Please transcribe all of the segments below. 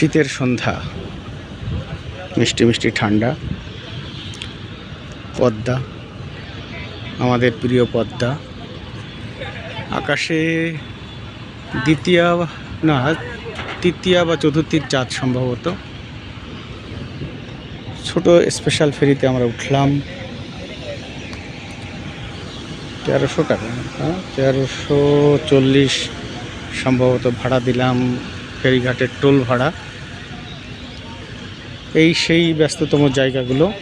শীতের সন্ধ্যা, মিষ্টি মিষ্টি ঠান্ডা, পদ্মা, আমাদের প্রিয় পদ্মা। আকাশে দ্বিতীয় না, তৃতীয়া বা চতুর্থীর চাঁদ সম্ভবত। ছোট স্পেশাল ফেরিতে আমরা উঠলাম। তেরোশো টাকা হ্যাঁ? তেরোশো চল্লিশ সম্ভবত ভাড়া দিলাম ফেরিঘাটের টোল ভাড়া। এই সেই ব্যস্ততম জায়গাগুলো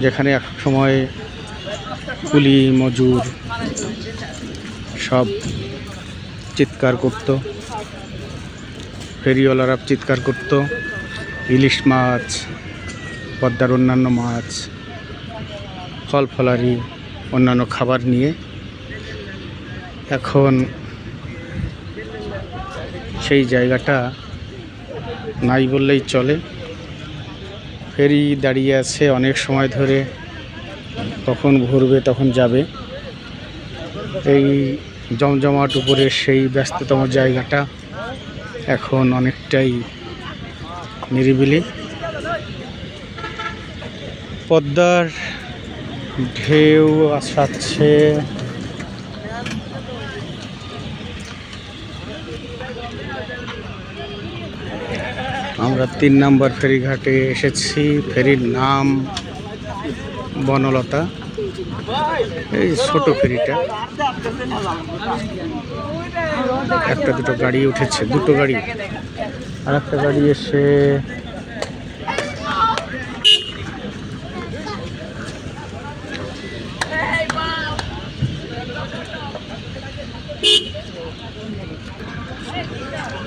যেখানে এক সময় কুলি, মজুর সব চিৎকার করত। ফেরিওয়ালারা চিৎকার করত। ইলিশ মাছ, পদ্মার অন্যান্য মাছ, ফল ফলারি, অন্যান্য খাবার নিয়ে। এখন সেই জায়গাটা নাই বললেই চলে। ফেরি দাঁড়িয়ে আছে অনেক সময় ধরে। কখন ঘুরবে, তখন যাবে। এই জমজমাট উপরে সেই ব্যস্ততম জায়গাটা এখন অনেকটাই নিরিবিলি। পদ্মার ঢেউ আসাচ্ছে। আমরা তিন নম্বর ফেরিঘাটে এসেছি। ফেরির নাম বনলতা। এই ছোট ফেরিটা। একটা দুটো গাড়ি উঠেছে, দুটো গাড়ি। আর একটা গাড়ি এসে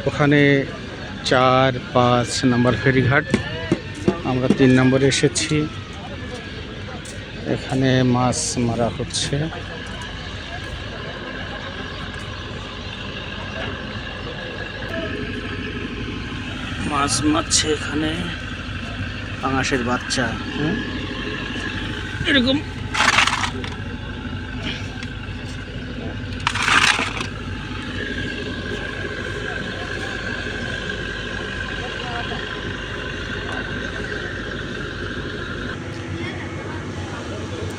ওখানে চার পাঁচ নম্বর ফেরিঘাট। আমরা তিন নম্বরে এসেছি। এখানে মাছ মারা হচ্ছে। মাছ মারছে এখানে। পাঙাশের বাচ্চা? এরকম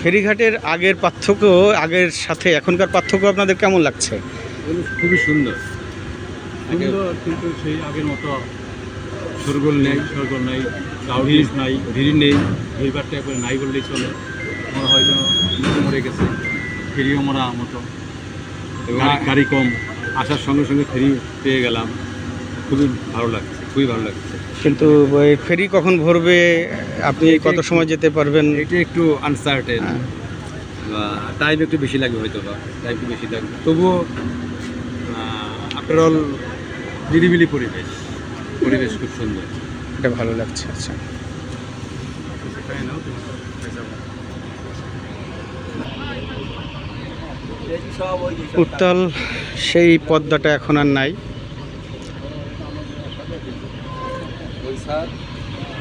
ফেরিঘাটের আগের পার্থক্য আগের সাথে এখনকার পার্থক্য আপনাদের কেমন লাগছে? খুবই সুন্দর। সুন্দর কিন্তু সেই আগের মতো সরগোল নেই সরগোল নেই কাউরিস নাই ভিড় নেই ভিড়বারটা একবারে নাই বললেই চলে। আমরা হয়তো মরে গেছে ফেরিও মরা মতো। গাড়ি কম আসার সঙ্গে সঙ্গে ফেরি পেয়ে গেলাম। খুবই ভালো লাগছে। খুবই ভালো লাগছে কিন্তু ওই ফেরি কখন ভরবে? আপনি কত সময় যেতে পারবেন? এটা একটু আনসার্টেন হ্যাঁ। টাইম একটু বেশি লাগবে হয়তো বা টাইম একটু বেশি লাগবে তবুও আফটার অল নিরিবিলি পরিবেশ। পরিবেশ খুব সুন্দর। এটা ভালো লাগছে আচ্ছা। উত্তাল সেই পদ্মাটা এখন আর নাই।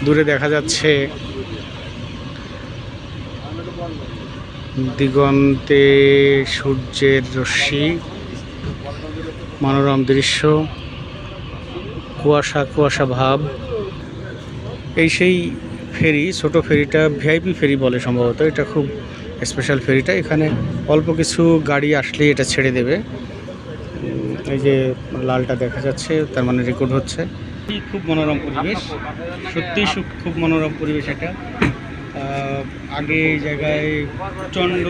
দূরে দেখা যাচ্ছে দিগন্তে সূর্যের রশ্মি, মনোরম দৃশ্য, কুয়াশা কুয়াশা ভাব। এই সেই ফেরি, ছোট ফেরিটা ভিআইপি ফেরি বলে সম্ভবত। এটা খুব স্পেশাল ফেরিটা। এখানে অল্প কিছু গাড়ি আসলে এটা ছেড়ে দেবে। এই যে লালটা দেখা যাচ্ছে, তার মানে রেকর্ড হচ্ছে। খুব মনোরম পরিবেশ। সত্যিই খুব মনোরম পরিবেশ এটা আগে জায়গায় প্রচণ্ড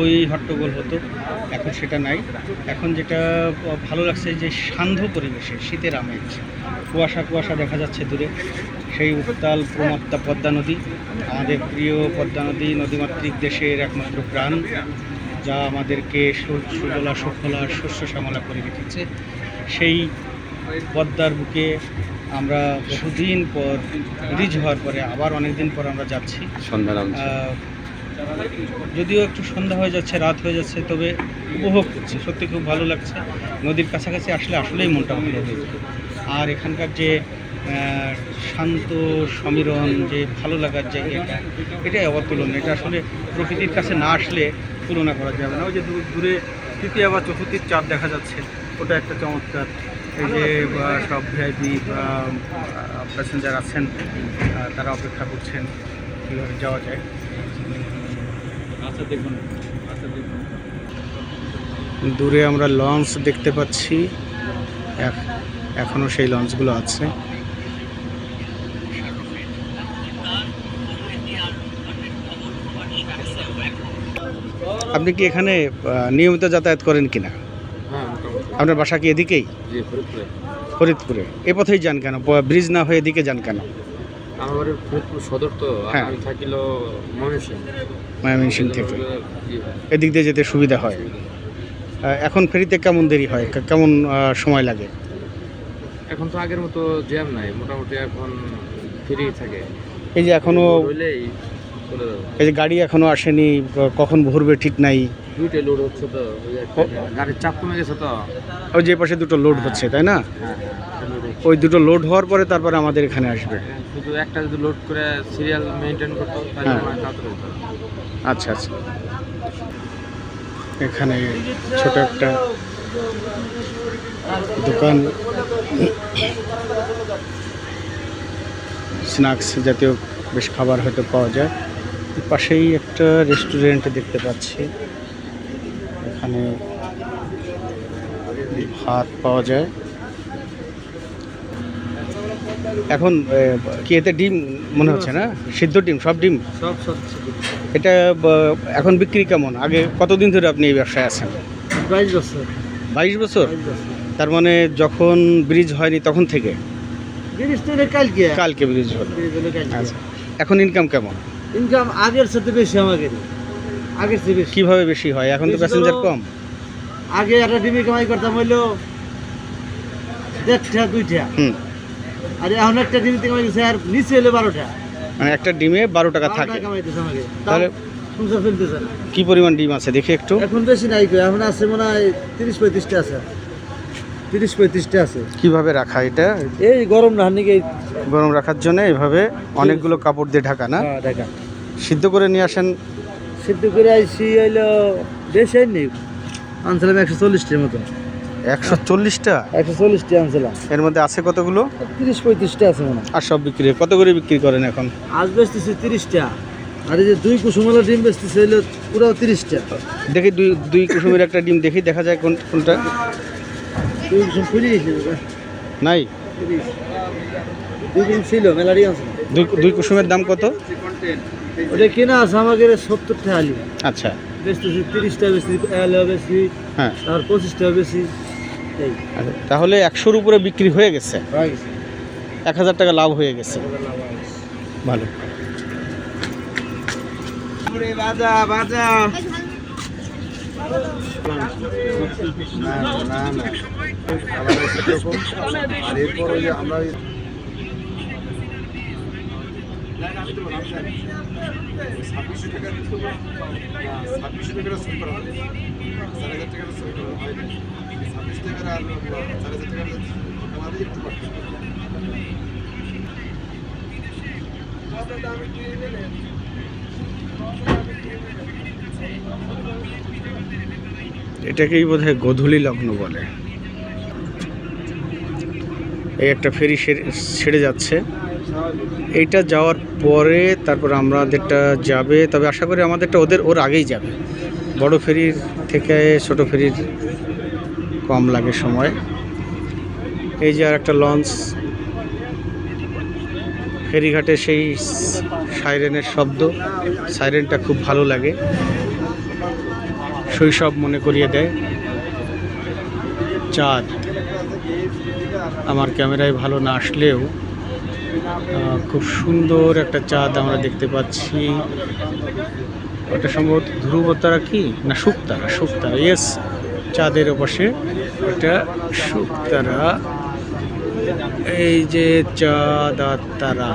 ওই হট্টগোল হতো, এখন সেটা নাই। এখন যেটা ভালো লাগছে যে সান্ধ্য পরিবেশে শীতের আমেজ। কুয়াশা কুয়াশা দেখা যাচ্ছে দূরে। সেই উত্তাল প্রমত্তা পদ্মা নদী, আমাদের প্রিয় পদ্মা নদী, নদীমাতৃক দেশের একমাত্র প্রাণ, যা আমাদেরকে সুজলা, সুফলা, শস্য, শ্যামলা করে রেখেছে। সেই পদ্মার বুকে আমরা বহুদিন পর রিজ হওয়ার পরে আবার অনেকদিন পর আমরা যাচ্ছি। সন্ধ্যা যদিও একটু সন্ধ্যা হয়ে যাচ্ছে রাত হয়ে যাচ্ছে তবে উপভোগ করছি। সত্যি খুব ভালো লাগছে। নদীর কাছাকাছি আসলে আসলেই মনটা ভালো হয়ে যায়। আর এখানকার যে শান্ত সমীরণ যে ভালো লাগার জায়গাটা এটাই অবতুলনীয় এটা আসলে প্রকৃতির কাছে না আসলে তুলনা করা যাবে না। ওই যে দূরে তৃতীয় বা চতুর্থীর চাঁদ দেখা যাচ্ছে। ওটা একটা চমৎকার এই যে সব ভিআইপি প্যাসেঞ্জার আছেন তারা অপেক্ষা করছেন কীভাবে যাওয়া যায়। আচ্ছা দেখুন আচ্ছা দেখুন। দূরে আমরা লঞ্চ দেখতে পাচ্ছি। এখ- এখনও সেই লঞ্চগুলো আছে। আপনি কি এখানে নিয়মিত যাতায়াত করেন কিনা? আপনার বাসা কি এদিকেই? ফরিদপুরে। এ পথেই যান কেন? ব্রিজ না হয়ে এদিকে যান কেন? আমার ফরিদপুর সদর তো হ্যাঁ। আমি থাকিল থেকে। এদিক দিয়ে যেতে সুবিধা হয়। এখন ফেরিতে কেমন দেরি হয়? কেমন সময় লাগে? এখন তো আগের মতো জ্যাম নাই। মোটামুটি এখন ফ্রি থাকে। এই যে এখনও এই যে গাড়ি এখনও আসেনি কখন ভরবে ঠিক নাই। দুইটা লোড হচ্ছে তো ওই গাড়ির চাপ কমে গেছে তো। ওই যে পাশে দুটো লোড হচ্ছে তাই না? হ্যাঁ হ্যাঁ। ওই দুটো লোড হওয়ার পরে তারপরে আমাদের এখানে আসবে। শুধু একটা যদি লোড করে সিরিয়াল মেনটেন করতো হ্যাঁ। আচ্ছা আচ্ছা। এখানে ছোট একটা দোকান। স্ন্যাক্স জাতীয় বেশ খাবার হয়তো পাওয়া যায়। পাশেই একটা রেস্টুরেন্ট দেখতে পাচ্ছি। এখানে ভাত পাওয়া যায়। এখন কি এতে ডিম? মনে হচ্ছে না? সিদ্ধ ডিম সব ডিম? সব সব এটা এখন বিক্রি কেমন? আগে কতদিন ধরে আপনি এই ব্যবসায় আছেন? বাইশ বছর। বাইশ বছর? তার মানে যখন ব্রিজ হয়নি তখন থেকে? কালকে। কালকে ব্রিজ হলো। আচ্ছা। এখন ইনকাম কেমন? ইনকাম আগের সাথে বেশি আমাদের আগের চেয়ে বেশি। কীভাবে বেশি হয়? এখন তো প্যাসেঞ্জার কম। আগে একটা ডিমি কামাই করতাম হইল দেড়টা দুইটা। আর এখন একটা ডিমিতে কামাই গেছে আর নিচে হলো বারোটা। মানে একটা ডিমে বারো টাকা থাকে। তাহলে সংসার ফেলতেছে না। কি পরিমাণ ডিম আছে? দেখি একটু। এখন বেশি নাই এখন আছে মনে হয় তিরিশ পঁয়ত্রিশটা আছে। তিরিশ পঁয়ত্রিশটা আছে। কীভাবে রাখা এটা? এই গরম না গরম রাখার জন্য এইভাবে অনেকগুলো কাপড় দিয়ে ঢাকা না? হ্যাঁ দেখা সিদ্ধ করে নিয়ে আসেন? সিদ্ধ করে আইসি হইল বেশি নেই আনছিলাম একশো চল্লিশটার মতো। একশো চল্লিশটা? একশো চল্লিশটা আনছিলাম। এর মধ্যে আছে কতগুলো? তিরিশ পঁয়ত্রিশটা আছে মনে আর সব বিক্রি কত করে বিক্রি করেন এখন? আজ বেচতেছি তিরিশটা। আর এই যে দুই কুসুমালা ডিম বেচতেছে হইল পুরো তিরিশটা। দেখি দুই দুই কুসুমের একটা ডিম দেখি দেখা যায় কোন কোনটা? দুই কুসুম ফুলি নাই? দুই কুসুম ছিল মেলারি আছে দুই দুই কুসুমের দাম কত? ওটা কেনা আছে আমাকে সত্তর টাকা আলি। আচ্ছা। বেচতেছি তিরিশটা বেশি এলো বেশি হ্যাঁ। আর পঁচিশটা বেশি আচ্ছা, তাহলে একশোর উপরে বিক্রি হয়ে গেছে? এক হাজার টাকা লাভ হয়ে গেছে। ভালো। বাজা বাজা। আর এরপর ওই যে আমরা ওই এটাকেই বোধ হয় গোধূলি লগ্ন বলে। এই একটা ফেরি ছেড়ে যাচ্ছে। এইটা যাওয়ার পরে তারপর আমাদেরটা যাবে, তবে আশা করি আমাদেরটা ওদের, ওর আগেই যাবে। বড় ফেরির থেকে ছোট ফেরির কম লাগে সময়। এই যে আর একটা লঞ্চ। ফেরিঘাটে সেই সাইরেনের শব্দ, সাইরেনটা খুব ভালো লাগে। শৈশব মনে করিয়ে দেয়। চাঁদ। আমার ক্যামেরায় ভালো না আসলেও খুব সুন্দর একটা চাঁদ আমরা দেখতে পাচ্ছি। ওটা সম্ভবত ধ্রুবতারা কি? না শুকতারা শুকতারা ইয়েস চাঁদের ওপাশে এটা শুকতারা এই যে চাঁদ আর তারা।